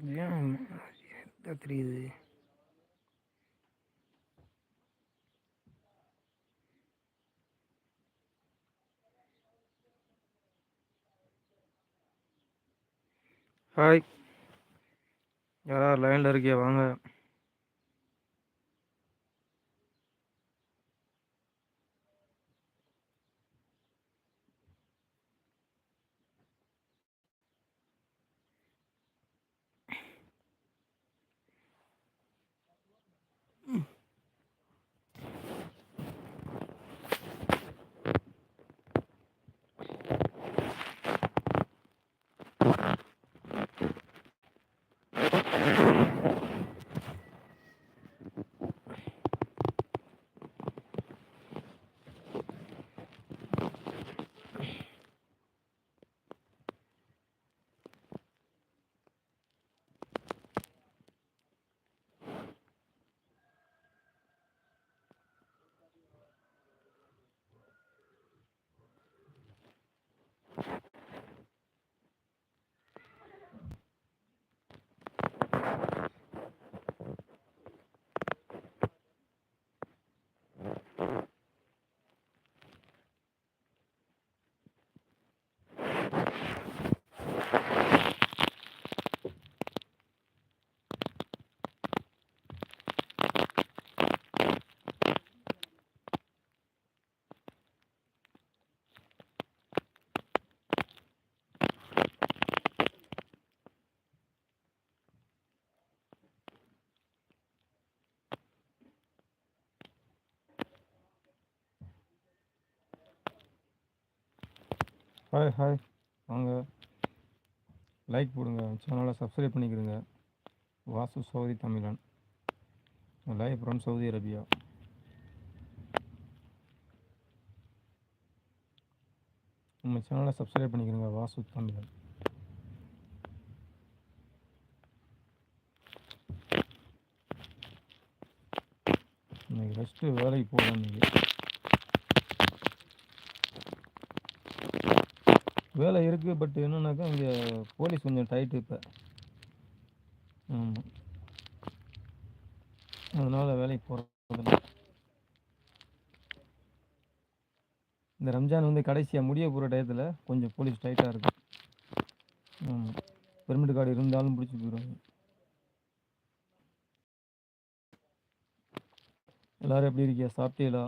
ஏன் தெரியுது ஹாய் யாரா லைனில் இருக்கியா வாங்க ஹாய் ஹாய் வாங்க லைக் போடுங்க சேனலை subscribe பண்ணிக்கிடுங்க Vasu Saudi Tamizhan live from Saudi Arabia நம்ம சேனலை சப்ஸ்கிரைப் பண்ணிக்கிறங்க வாசு தமிழன் இன்னைக்கு ஃபஸ்ட்டு வேலைக்கு போகலாம் நீங்கள் வேலை இருக்குது பட் என்னென்னாக்கா இங்கே போலீஸ் கொஞ்சம் டைட்டு இப்போ ஆமாம் அதனால் வேலைக்கு போகிறது இந்த ரம்ஜான் வந்து கடைசியாக முடிய போகிற டயத்தில் கொஞ்சம் போலீஸ் டைட்டாக இருக்கு ஆமாம் பெர்மிட் கார்டு இருந்தாலும் பிடிச்சி போயிடுவாங்க எல்லோரும் எப்படி இருக்கியா சாப்பிட்டீங்களா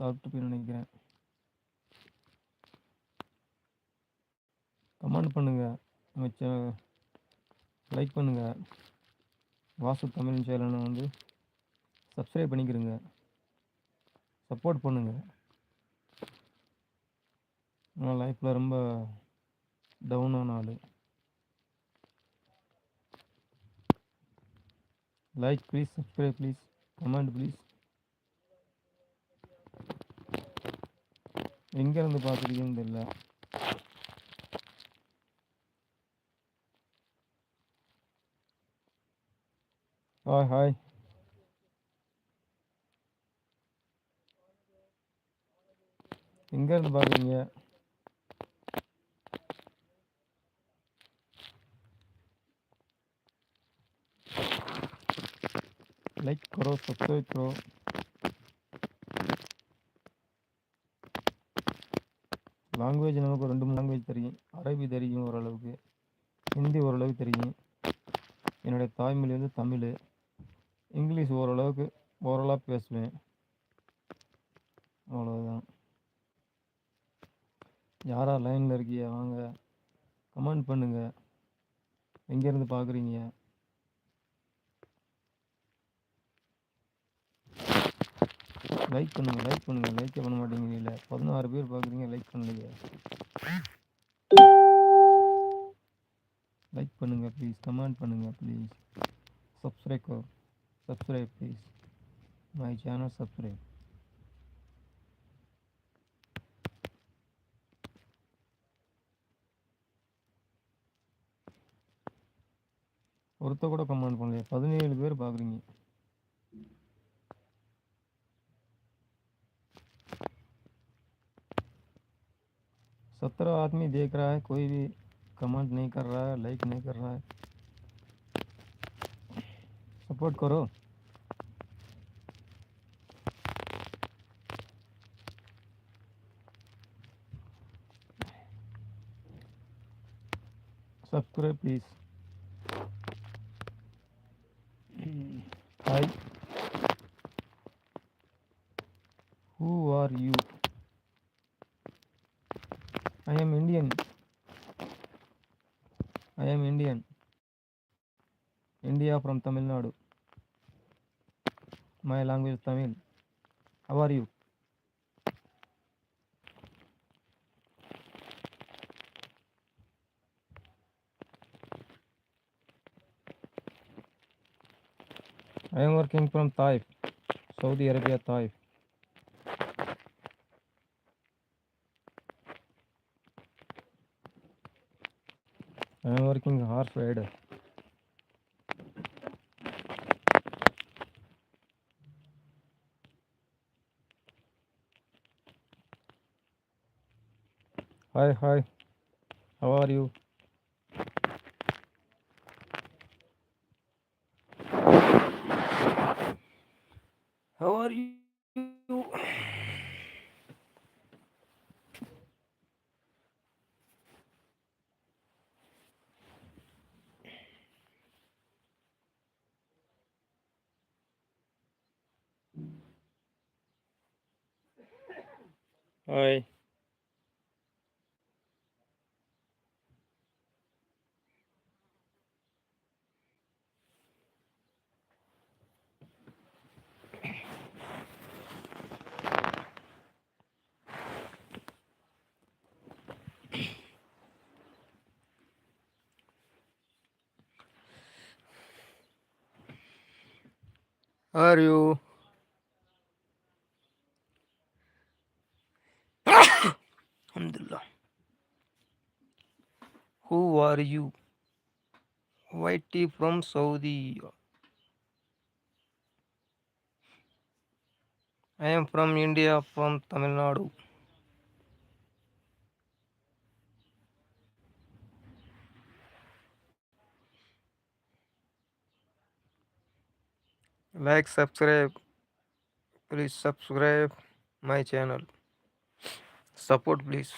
சாப்பிட்டு போய் நினைக்கிறேன் கமெண்ட் பண்ணுங்கள் நம்ம லைக் பண்ணுங்கள் வாசு தமிழ் சேனலை வந்து சப்ஸ்கிரைப் பண்ணிக்கிறங்க சப்போர்ட் பண்ணுங்கள் நான் லைஃப்பில் ரொம்ப டவுனான ஆள் like please subscribe please comment please எங்கேருந்து பார்த்துருக்கீங்க தெரியல ஹாய் ஹாய் எங்கேருந்து பார்க்குறீங்க லைக் करो सब्सक्राइब करो லாங்குவேஜ் நமக்கு ரெண்டு மூணு லாங்குவேஜ் தெரியும் அரபி தெரியும் ஓரளவுக்கு ஹிந்தி ஓரளவுக்கு தெரியும் என்னுடைய தாய்மொழி வந்து தமிழ் இங்கிலீஷ் ஓரளவுக்கு ஓரளவு பேசுவேன் அவ்வளோதான் யாரா லைனில் இருக்கீங்க வாங்க கமெண்ட் பண்ணுங்கள் எங்கேருந்து பார்க்குறீங்க லைக் பண்ணுங்கள் லைக் பண்ணுங்கள் லைக்கே பண்ண இல்லை பதினாறு பேர் பார்க்குறீங்க லைக் பண்ணலையே லைக் பண்ணுங்கள் ப்ளீஸ் கமெண்ட் பண்ணுங்கள் please subscribe Ghar subscribe please my channel subscribe ஒருத்த கூட கமெண்ட் பண்ணலையே பதினேழு பேர் பார்க்குறீங்க सत्रह आदमी देख रहा है कोई भी कमेंट नहीं कर रहा है लाइक नहीं कर रहा है सपोर्ट करो subscribe please I am working from Taif, Saudi Arabia, Taif. I am working half rider. Hi, hi. How are you? are you? Hi. Are you అల్హమ్దుల్లా who are you white tea from Saudi I'm from India from Tamil Nadu Like, subscribe, please subscribe my channel. Support, please.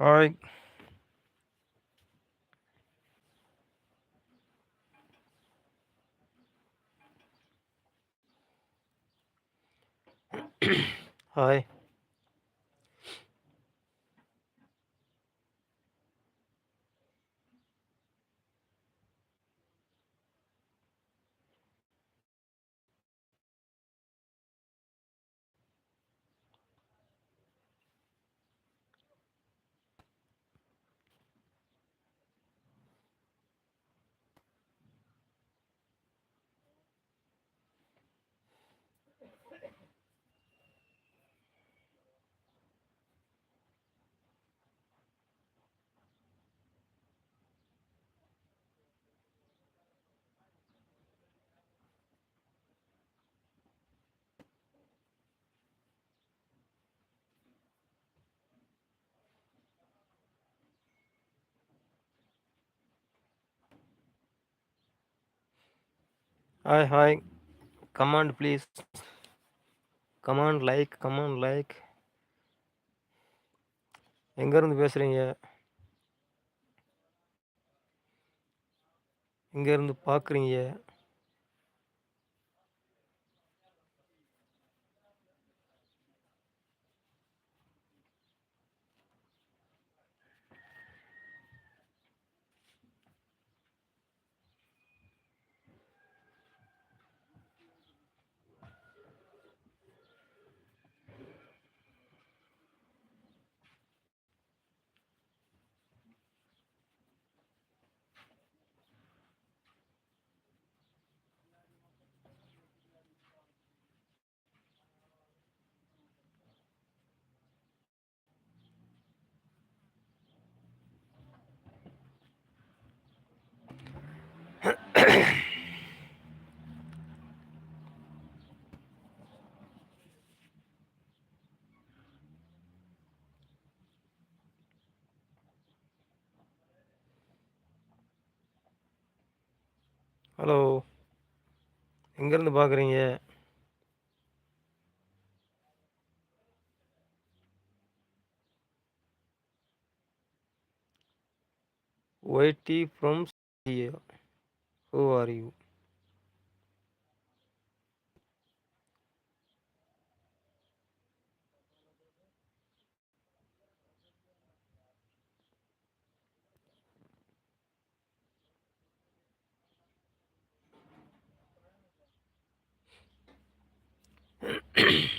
All right. Hi. Hi hi comment please comment like comment like எங்கேருந்து பேசுகிறீங்க எங்கேருந்து பார்க்குறீங்க hello எங்கேருந்து பார்க்குறீங்க YT from CA who are you Ahem.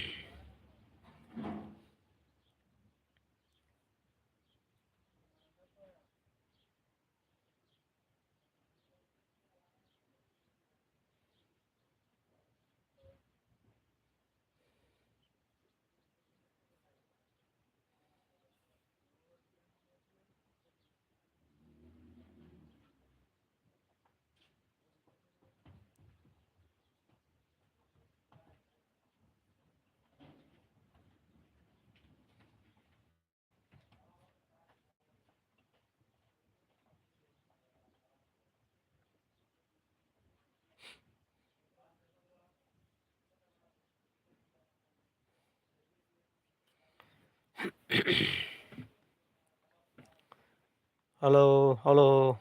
Hello，Hello。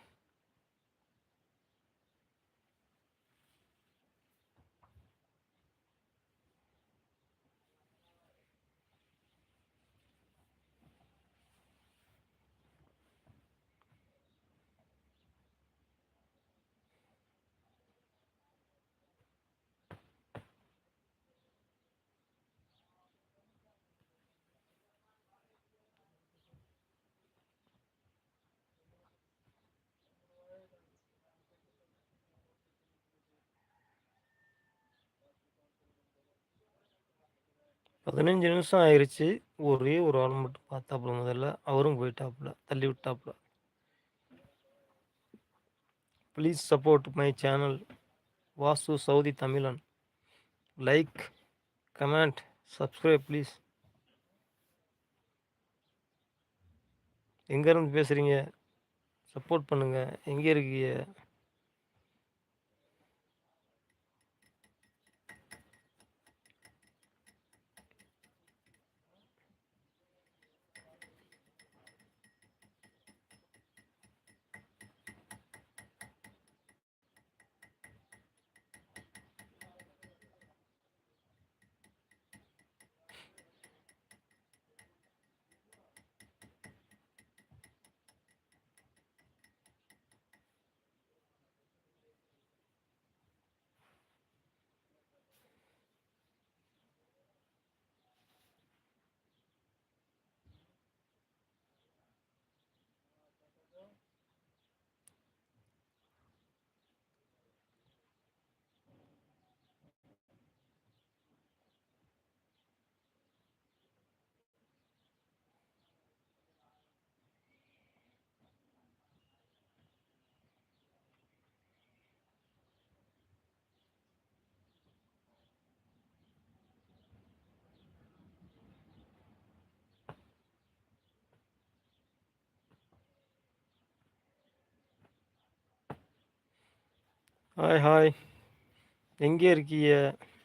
பதினஞ்சு நிமிஷம் ஆயிடுச்சு ஒரே ஒரு ஆள் மட்டும் பார்த்தாப்புல முதல்ல. அவரும் போயிட்டாப்புல. தள்ளி விட்டாப்புல. Please support my channel Vasu Saudi Tamilan. Like, comment, subscribe please. எங்கேருந்து பேசுகிறீங்க சப்போர்ட் பண்ணுங்கள் எங்கே இருக்கீங்க हाय हाय हाई एंकी